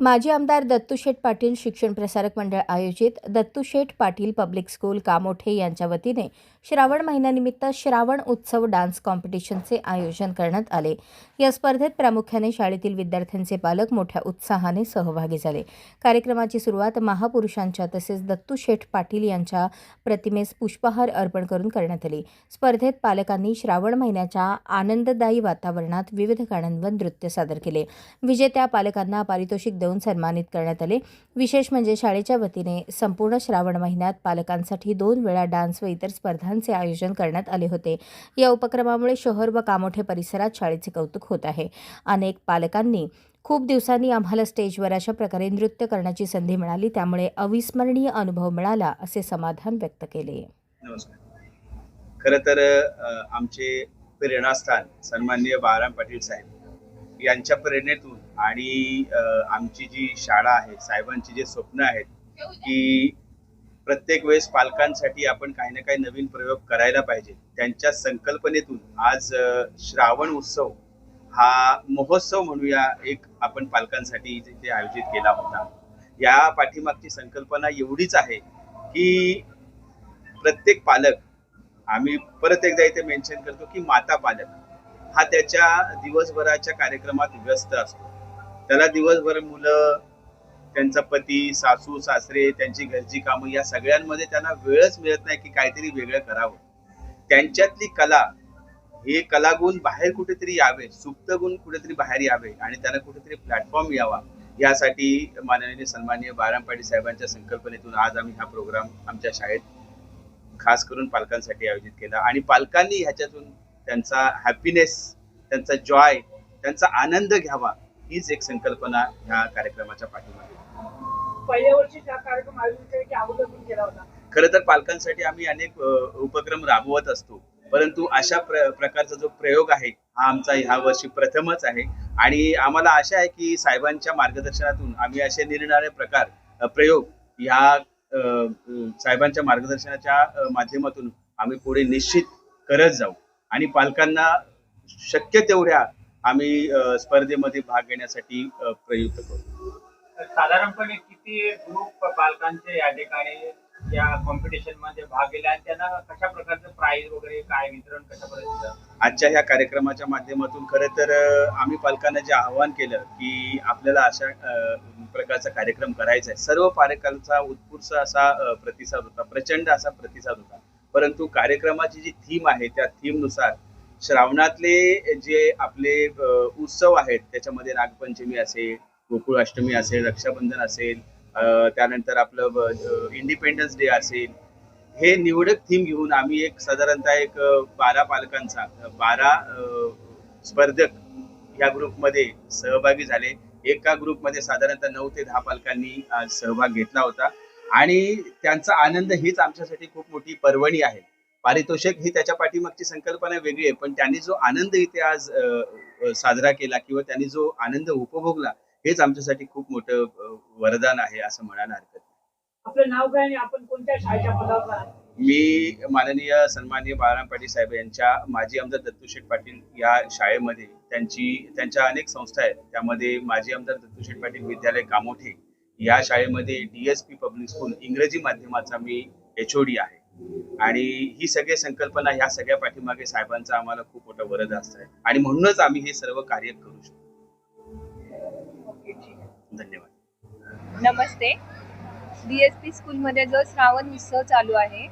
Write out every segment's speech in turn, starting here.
माजी आमदार दत्तूशेठ पाटील शिक्षण प्रसारक मंडळ आयोजित दत्तूशेठ पाटील पब्लिक स्कूल कामोठे यांच्या वतीने श्रावण महिन्यानिमित्त श्रावण उत्सव डान्स कॉम्पिटिशनचे आयोजन करण्यात आले. या स्पर्धेत प्रामुख्याने शाळेतील विद्यार्थ्यांचे पालक मोठ्या उत्साहाने सहभागी झाले. कार्यक्रमाची सुरुवात महापुरुषांच्या तसेच दत्तूशेठ पाटील यांच्या प्रतिमेस पुष्पहार अर्पण करून करण्यात आली. स्पर्धेत पालकांनी श्रावण महिन्याच्या आनंददायी वातावरणात विविध गाण्यांवर नृत्य सादर केले. विजेत्या पालकांना पारितोषिक देऊन सन्मानित करण्यात आले. विशेष म्हणजे शाळेच्या वतीने संपूर्ण श्रावण महिन्यात पालकांसाठी दोन वेळा डान्स व इतर स्पर्धांचे आयोजन करण्यात आले होते. या उपक्रमामुळे शहर व कामोठे परिसरात शाळेचे कौतुक होत आहे. अनेक पालकांनी खूप दिवसांनी आम्हाला स्टेजवर अशा प्रकारे नृत्य करण्याची संधी मिळाली त्यामुळे अविस्मरणीय अनुभव मिळाला असे समाधान व्यक्त केले. नमस्कार. खरं तर आमचे प्रेरणास्थान सन्माननीय बाळाराम पाटील साहेब यांच्या प्रेरणेतून आणि आमची जी शाळा आहे साहेबांची जे स्वप्न आहेत की प्रत्येक वेळेस पालकांसाठी आपण काही ना काही नवीन प्रयोग करायला पाहिजे. त्यांच्या संकल्पनेतून आज श्रावण उत्सव हा महोत्सव म्हणूया एक आपण पालकांसाठी तिथे आयोजित केला होता. या पाठीमागची संकल्पना एवढीच आहे की प्रत्येक पालक आम्ही परत एकदा इथे मेन्शन करतो की माता पालक हा त्याच्या दिवसभराच्या कार्यक्रमात व्यस्त असतो. त्याला दिवसभर मुलं त्यांचा पती सासू सासरे त्यांची घरची कामं या सगळ्यांमध्ये त्यांना वेळच मिळत नाही की काहीतरी वेगळं करावं. त्यांच्यातली कला हे कलागुण बाहेर कुठेतरी यावे सुप्त गुण कुठेतरी बाहेर यावे आणि त्यांना कुठेतरी प्लॅटफॉर्म यावा यासाठी माननीय सन्माननीय बारामपाटी साहेबांच्या संकल्पनेतून आज आम्ही हा प्रोग्राम आमच्या शाळेत खास करून पालकांसाठी आयोजित केला आणि पालकांनी ह्याच्यातून त्यांचा हॅपीनेस त्यांचा जॉय त्यांचा आनंद घ्यावा. हीच एक संकल्पना ह्या कार्यक्रमाच्या पाठीमागे. पहिल्या वर्षी हा कार्यक्रम आयोजित केला अगोदर होता? खरं तर पालकांसाठी आम्ही अनेक उपक्रम राबवत असतो. परंतु अशा प्र प्रकारचा जो प्रयोग आहे हा आमचा ह्या वर्षी प्रथमच आहे. आणि आम्हाला आशा आहे की साहेबांच्या मार्गदर्शनातून आम्ही असे निरनिराळे प्रकार प्रयोग ह्या साहेबांच्या मार्गदर्शनाच्या माध्यमातून आम्ही पुढे निश्चित करत जाऊ. आणि पालकांना शक्य तेवढ्या आम्ही स्पर्धेमध्ये भाग घेण्यासाठी प्रयुक्त करू. साधारणपणे किती ग्रुप बालकांचे या ठिकाणी या कॉम्पिटिशनमध्ये भाग घेतले आणि त्यांना कशा प्रकारचं प्राइज वगैरे काय वितरण कशा पद्धतीचं? आजच्या ह्या कार्यक्रमाच्या माध्यमातून खरं तर आम्ही पालकांना जे आवाहन केलं की आपल्याला अशा प्रकारचा कार्यक्रम करायचा आहे. सर्व पालकांचा उत्स्फूर्त असा प्रतिसाद होता प्रचंड असा प्रतिसाद होता. परंतु कार्यक्रमाची जी थीम आहे त्या थीमनुसार श्रावणातले जे आपले उत्सव आहेत त्याच्यामध्ये नागपंचमी असेल गोकुळाष्टमी असेल रक्षाबंधन असेल त्यानंतर आपलं इंडिपेंडन्स डे असेल हे निवडक थीम घेऊन आम्ही एक साधारणतः एक बारा पालकांचा बारा स्पर्धक या ग्रुपमध्ये सहभागी झाले. एका ग्रुपमध्ये साधारणतः नऊ ते दहा पालकांनी सहभाग घेतला होता. आणि त्यांचा आनंद हीच आमच्यासाठी खूप मोठी पर्वणी आहे. पारितोषिक ही त्याच्या पाठीमागची संकल्पना वेगळी आहे पण त्यांनी जो आनंद इथे आज साजरा केला किंवा त्यांनी जो आनंद उपभोगला हेच आमच्यासाठी खूप मोठं वरदान आहे असं म्हणायला हरकत नाही. आपलं नाव काय आणि आपण कोणत्या शाळेच्या पदावर आहात? मी माननीय सन्माननीय बाळाराम पाटील साहेब यांच्या माजी आमदार दत्तूशेठ पाटील या शाळेमध्ये त्यांची त्यांच्या अनेक संस्था आहेत त्यामध्ये माजी आमदार दत्तूशेठ पाटील विद्यालय कामोठे या शाळेमध्ये डीएसपी पब्लिक स्कूल इंग्रजी माध्यमाचा मी एच आहे आणि ही सगळी संकल्पना ह्या सगळ्या पाठीमागे साहेबांचा आम्हाला खूप मोठा वरद असत आहे. आणि म्हणूनच आम्ही हे सर्व कार्य करू शकतो. धन्यवाद. नमस्ते. डीएसपी स्कूल मध्ये जो श्रावण उत्सव चालू आहे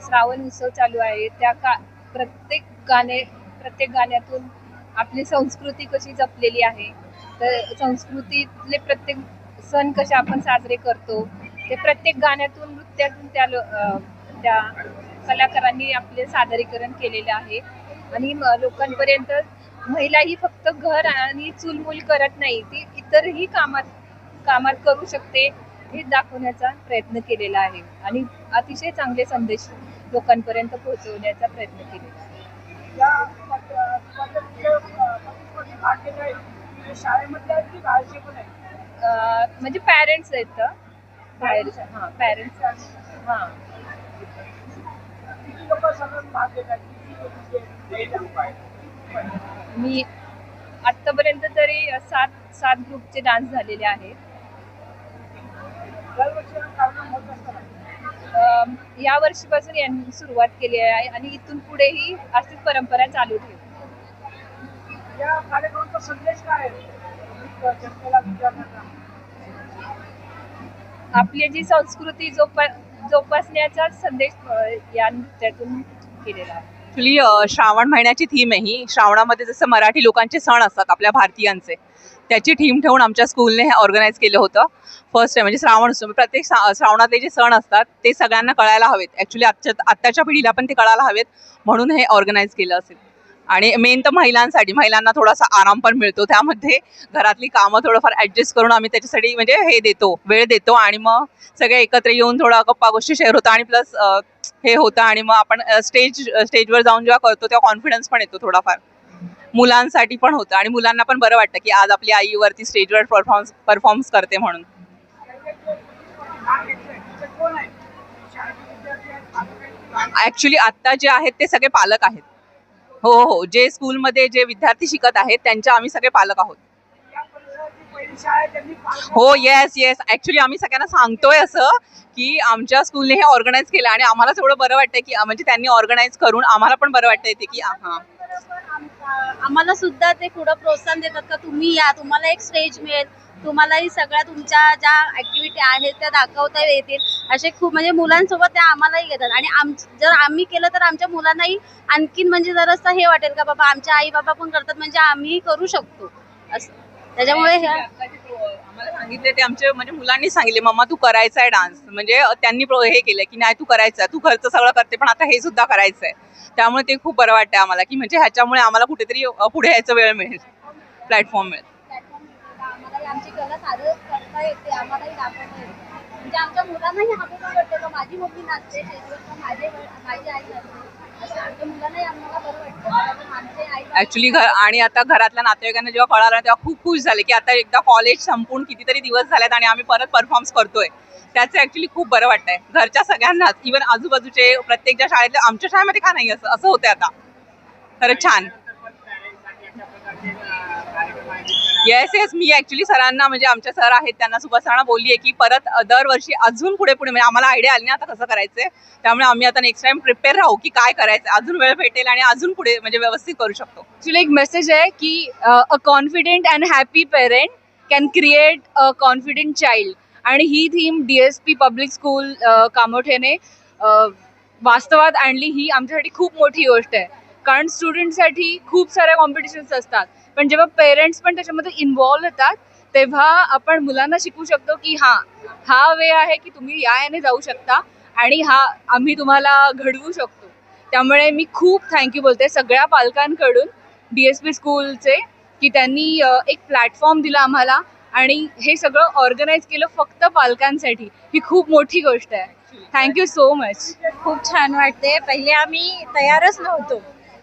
श्रावण उत्सव चालू आहे त्या का प्रत्येक गाणे प्रत्येक गाण्यातून आपली संस्कृती कशी जपलेली आहे तर संस्कृतीतले प्रत्येक सण कसे आपण साजरे करतो ते प्रत्येक गाण्यातून नृत्यातून त्या लो- अं, त्या कलाकारांनी आपले सादरीकरण केलेले आहे. आणि म- लोकांपर्यंत महिला ही फक्त घर आणि चूलमूल करत नाही ती इतरही कामात कामात करू शकते हे दाखवण्याचा प्रयत्न केलेला आहे. आणि अतिशय चांगले संदेश लोकांपर्यंत पोहोचवण्याचा प्रयत्न केलेला आहे. या स्पर्ध- स्पर्धेत, अ, प्रतिस्पर्धी भाग घेत आहेत ते शाळेमधले आहेत की बाहेरचे पण आहेत अं, म्हणजे पॅरेंट्स आहेत. बाहेरच्या हा पॅरेंट्स हा. मी आतापर्यंत तरी सात सात ग्रुपचे डान्स झालेले आहेत. या वर्षीपासून यांनी सुरुवात केली आहे आणि इथून पुढेही अशीच परंपरा चालू ठेवू या कार्यक्रमाचा संदेश काय आहे? जनतेला विद्यार्थ्यांना आपली जी संस्कृती जोपा जोपासण्याचा संदेश या नृत्यातून केलेला आहे. ऍक्च्युली श्रावण महिन्याची थीम आहे ही. श्रावणामध्ये जसं मराठी लोकांचे सण असतात आपल्या भारतीयांचे त्याची थीम ठेवून आमच्या स्कूलने हे ऑर्गनाईज केलं होतं. फर्स्ट टाइम म्हणजे श्रावण उत्सव म्हणजे प्रत्येक श्रावणातले जे सण असतात ते सगळ्यांना कळायला हवेत. ॲक्च्युली आजच्या आत्ताच्या पिढीला पण ते कळायला हवेत म्हणून हे ऑर्गनाईज केलं असेल. आणि मेन तर महिलांसाठी महिलांना थोडासा आराम पण मिळतो. त्यामध्ये घरातली कामं थोडंफार ॲडजस्ट करून आम्ही त्याच्यासाठी म्हणजे हे देतो वेळ देतो आणि मग सगळे एकत्र येऊन थोडा गप्पा गोष्टी शेअर होतं. आणि प्लस हे होतं आणि मग आपण स्टेज स्टेजवर जाऊन जेव्हा करतो तेव्हा कॉन्फिडन्स पण येतो थोडाफार. मुलांसाठी पण होतं आणि मुलांना पण बरं वाटतं की आज आपली आईवरती स्टेजवर परफॉर्म्स परफॉर्म्स करते म्हणून. ॲक्च्युली आत्ता जे आहेत ते सगळे पालक आहेत. हो हो. जे स्कूलमध्ये जे विद्यार्थी शिकत आहेत त्यांच्या आम्ही सगळे पालक आहोत. हो येस येस ऍक्च्युली आम्ही सगळ्यांना सांगतोय असं की आमच्या स्कूलने हे ऑर्गनाईज केलं आणि आम्हाला थोडं बरं वाटतंय की म्हणजे त्यांनी ऑर्गनाईज करून आम्हाला पण बरं वाटतंय ते की हां. आम्हाला सुद्धा ते पुढं प्रोत्साहन देतात का तुम्ही या तुम्हाला एक स्टेज मिळेल. तुम्हालाही सगळ्या तुमच्या ज्या ऍक्टिव्हिटी आहेत त्या दाखवता येतील. असे खूप म्हणजे मुलांसोबत त्या आम्हालाही घेतात. आणि आम जर आम्ही केलं तर आमच्या मुलांनाही आणखीन म्हणजे जरासं हे वाटेल का बाबा आमच्या आई बाबा पण करतात म्हणजे आम्ही करू शकतो. असं. त्याच्यामुळे आम्हाला सांगितले ते आमचे म्हणजे मुलांनी सांगितले मम्मा तू करायचा आहे डान्स म्हणजे त्यांनी प्रो- हे केलं की नाही तू करायचा आहे तू घरचं सगळं करते पण आता हे सुद्धा करायचं आहे त्यामुळे ते खूप बरं वाटतंय आम्हाला की म्हणजे ह्याच्यामुळे आम्हाला कुठेतरी पुढे यायचं वेळ मिळेल. प्लॅटफॉर्म मिळेल. म्हणजे आमच्या मुलांना माझी मम्मी नाचते माझे माझी आई नाचते असं आमच्या मुलांनाही आम्हाला बरं वाटतं कारण ऍक्च्युली घर आणि आता घरातल्या नातेवाईकांना जेव्हा कळालं तेव्हा खूप खुश झाले की आता एकदा कॉलेज संपून कितीतरी दिवस झालेत आणि आम्ही परत परफॉर्म्स करतोय. त्याचं ऍक्च्युली खूप बरं वाटतंय. घरच्या सगळ्यांनाच इव्हन आजूबाजूचे प्रत्येक ज्या शाळेतल्या आमच्या शाळेमध्ये का नाही असं असं होतंय आता. खरंच छान. येस येस मी ऍक्च्युली सरांना म्हणजे आमच्या सर आहेत त्यांना सुभाष सरांना बोलली आहे की परत दरवर्षी अजून पुढे पुढे म्हणजे आम्हाला आयडिया आली ना आता कसं करायचंय. त्यामुळे आम्ही आता नेक्स्ट टाइम प्रिपेअर राहू की काय करायचं. अजून वेळ भेटेल आणि अजून पुढे म्हणजे व्यवस्थित करू शकतो. ॲक्च्युली एक मेसेज आहे की a confident and happy parent can create a confident child आणि ही theme D S P public school कामोठेने वास्तवात आणली. ही आमच्यासाठी खूप मोठी गोष्ट आहे. कारण स्टुडंटसाठी खूप साऱ्या कॉम्पिटिशन्स असतात. पण जेव्हा पेरेंट्स पण त्याच्यामध्ये इन्वॉल्व्ह होतात तेव्हा आपण मुलांना शिकवू शकतो की हां हा वे आहे की तुम्ही या याने जाऊ शकता आणि हा आम्ही तुम्हाला घडवू शकतो. त्यामुळे मी खूप थँक्यू बोलते सगळ्या पालकांकडून डी एस पी स्कूलचे की त्यांनी एक प्लॅटफॉर्म दिला आम्हाला आणि हे सगळं ऑर्गनाईज केलं फक्त पालकांसाठी. ही खूप मोठी गोष्ट आहे. थँक्यू सो मच खूप छान वाटते. पहिले आम्ही तयारच नव्हतो.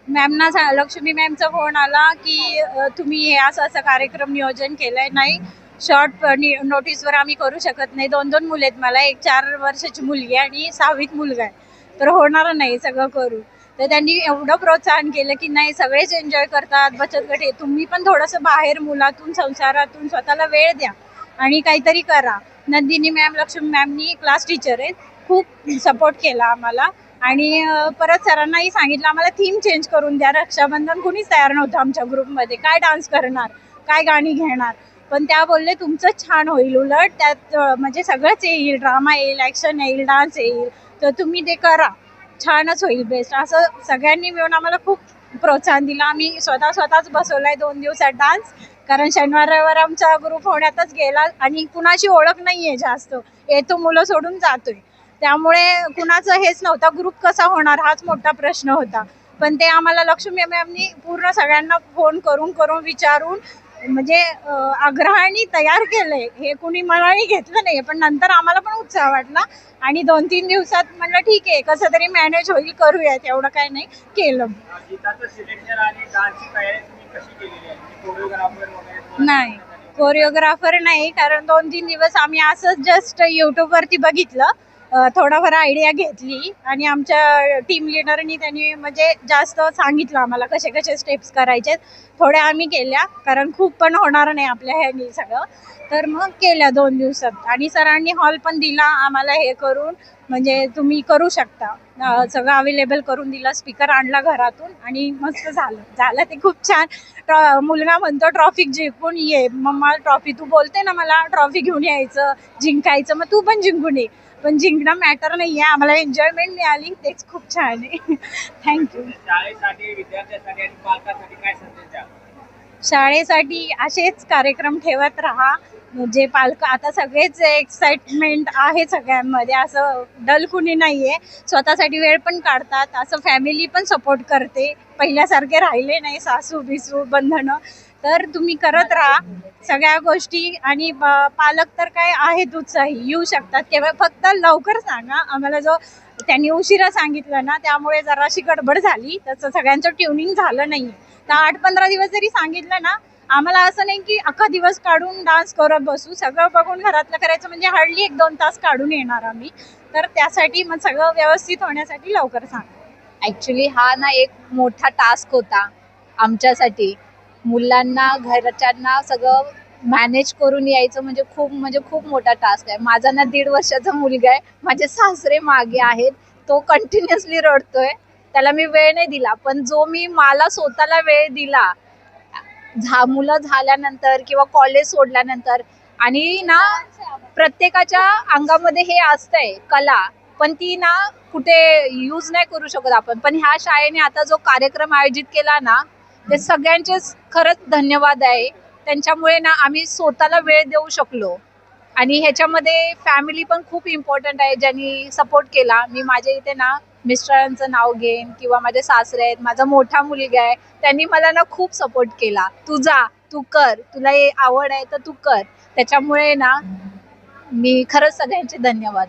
मॅमना लक्ष्मी मॅमचा फोन आला की अ, तुम्ही हे असं असं कार्यक्रम नियोजन केलंय? नाही शॉर्ट नोटीसवर आम्ही करू शकत नाही. दोन दोन मुले आहेत मला. एक चार वर्षाची मुलगी आहे आणि सहावीत मुलगा आहे. तर होणार नाही सगळं करू. तर त्यांनी एवढं प्रोत्साहन केलं की नाही सगळेच एन्जॉय करतात. बचत गट हे तुम्ही पण थोडंसं बाहेर मुलातून संसारातून स्वतःला वेळ द्या आणि काहीतरी करा. नंदिनी मॅम लक्ष्मी मॅमनी क्लास टीचर आहेत. खूप सपोर्ट केला आम्हाला. आणि परत सरांनाही सांगितलं आम्हाला थीम चेंज करून द्या. रक्षाबंधन कुणीच तयार नव्हतं आमच्या ग्रुपमध्ये. काय डान्स करणार? काय गाणी घेणार? पण त्या बोलले तुमचं छान होईल उलट. त्यात म्हणजे सगळंच येईल. ड्रामा येईल ॲक्शन येईल डान्स येईल. तर तुम्ही ते करा. छानच होईल बेस्ट असं सगळ्यांनी मिळून आम्हाला खूप प्रोत्साहन दिलं. आम्ही स्वतः स्वतःच बसवलाय दोन दिवसात डान्स कारण शनिवार रविवार आमचा ग्रुप होण्यातच गेला आणि कुणाची ओळख नाही आहे जास्त. येतो मुलं सोडून जातोय. त्यामुळे कुणाचं हेच नव्हतं. ग्रुप कसा होणार हाच मोठा प्रश्न होता. पण ते आम्हाला लक्ष्मी मॅमनी पूर्ण सगळ्यांना फोन करून करून विचारून म्हणजे आग्रहाने तयार केलंय. हे कुणी मनाने घेतलं नाही पण नंतर आम्हाला पण उत्साह वाटला. आणि दोन तीन दिवसात म्हणलं ठीक आहे कसं तरी मॅनेज होईल करूयात. एवढं काय नाही केलं. तुम्हाला नाही. कोरिओग्राफर नाही कारण दोन तीन दिवस आम्ही असंच जस्ट युट्यूबवरती बघितलं. थोडाफार आयडिया घेतली आणि आमच्या टीम लिडरनी त्यांनी म्हणजे जास्त सांगितलं आम्हाला कसे कसे स्टेप्स करायचे थोड्या आम्ही केल्या कारण खूप पण होणार नाही आपल्या ह्यानी सगळं. तर मग केल्या दोन दिवसात. आणि सरांनी हॉल पण दिला आम्हाला हे करून. म्हणजे तुम्ही करू शकता. सगळं अवेलेबल करून दिला स्पीकर आणला घरातून आणि मस्त झालं. झालं ते खूप छान. मुलगा म्हणतो ट्रॉफी जिंकून ये. मम्मा ट्रॉफी तू बोलते ना मला ट्रॉफी घेऊन यायचं जिंकायचं. मग तू पण जिंकून ये. पण जिंकणं मॅटर नाही आहे आम्हाला एन्जॉयमेंट मिळाली. तेच खूप छान आहे. थँक्यू शाळेसाठी असेच कार्यक्रम ठेवत राहा. जे पालक आता सगळेच एक्साइटमेंट आहे सगळ्यांमध्ये. असं डल कुणी नाही आहे स्वतःसाठी वेळ पण काढतात. असं फॅमिली पण सपोर्ट करते. पहिल्यासारखे राहिले नाही सासू बिसू बंधनं. तर तुम्ही करत राहा. सगळ्या गोष्टी आणि पालक तर काय आहेत उत्साही. येऊ शकतात. केवळ फक्त लवकर सांगा. आम्हाला जो त्यांनी उशिरा सांगितलं ना त्यामुळे जराशी गडबड झाली. तसं सगळ्यांचं ट्युनिंग झालं नाही तर आठ पंधरा दिवस जरी सांगितलं ना आम्हाला असं नाही की अख्खा दिवस काढून डान्स करत बसू सगळं बघून घरातलं करायचं म्हणजे हार्डली एक दोन तास काढून येणार आम्ही. तर त्यासाठी मग सगळं व्यवस्थित होण्यासाठी लवकर सांग ॲक्च्युली हा ना एक मोठा टास्क होता आमच्यासाठी. मुलांना घरच्यांना सगळं मॅनेज करून यायचं म्हणजे खूप म्हणजे खूप मोठा टास्क आहे. माझा ना दीड वर्षाचा मुलगा आहे. माझे सासरे मागे आहेत. तो कंटिन्युअसली रडतोय. त्याला मी वेळ नाही दिला. पण जो मी मला स्वतःला वेळ दिला झा मुलं झाल्यानंतर किंवा कॉलेज सोडल्यानंतर आणि ना प्रत्येकाच्या अंगामध्ये हे असतंय कला पण ती ना कुठे यूज नाही करू शकत आपण. पण ह्या शाळेने आता जो कार्यक्रम आयोजित केला ना ते सगळ्यांचेच खरंच धन्यवाद आहे. त्यांच्यामुळे ना आम्ही स्वतःला वेळ देऊ शकलो. आणि ह्याच्यामध्ये फॅमिली पण खूप इम्पॉर्टंट आहे ज्यांनी सपोर्ट केला. मी माझ्या इथे ना मिस्टरांचं नाव घेईन किंवा माझे सासरे आहेत माझा मोठा मुलगा आहे त्यांनी मला ना खूप सपोर्ट केला. तू जा तू कर तुला हे आवड आहे तर तू कर. त्याच्यामुळे ना मी खरंच सगळ्यांचे धन्यवाद.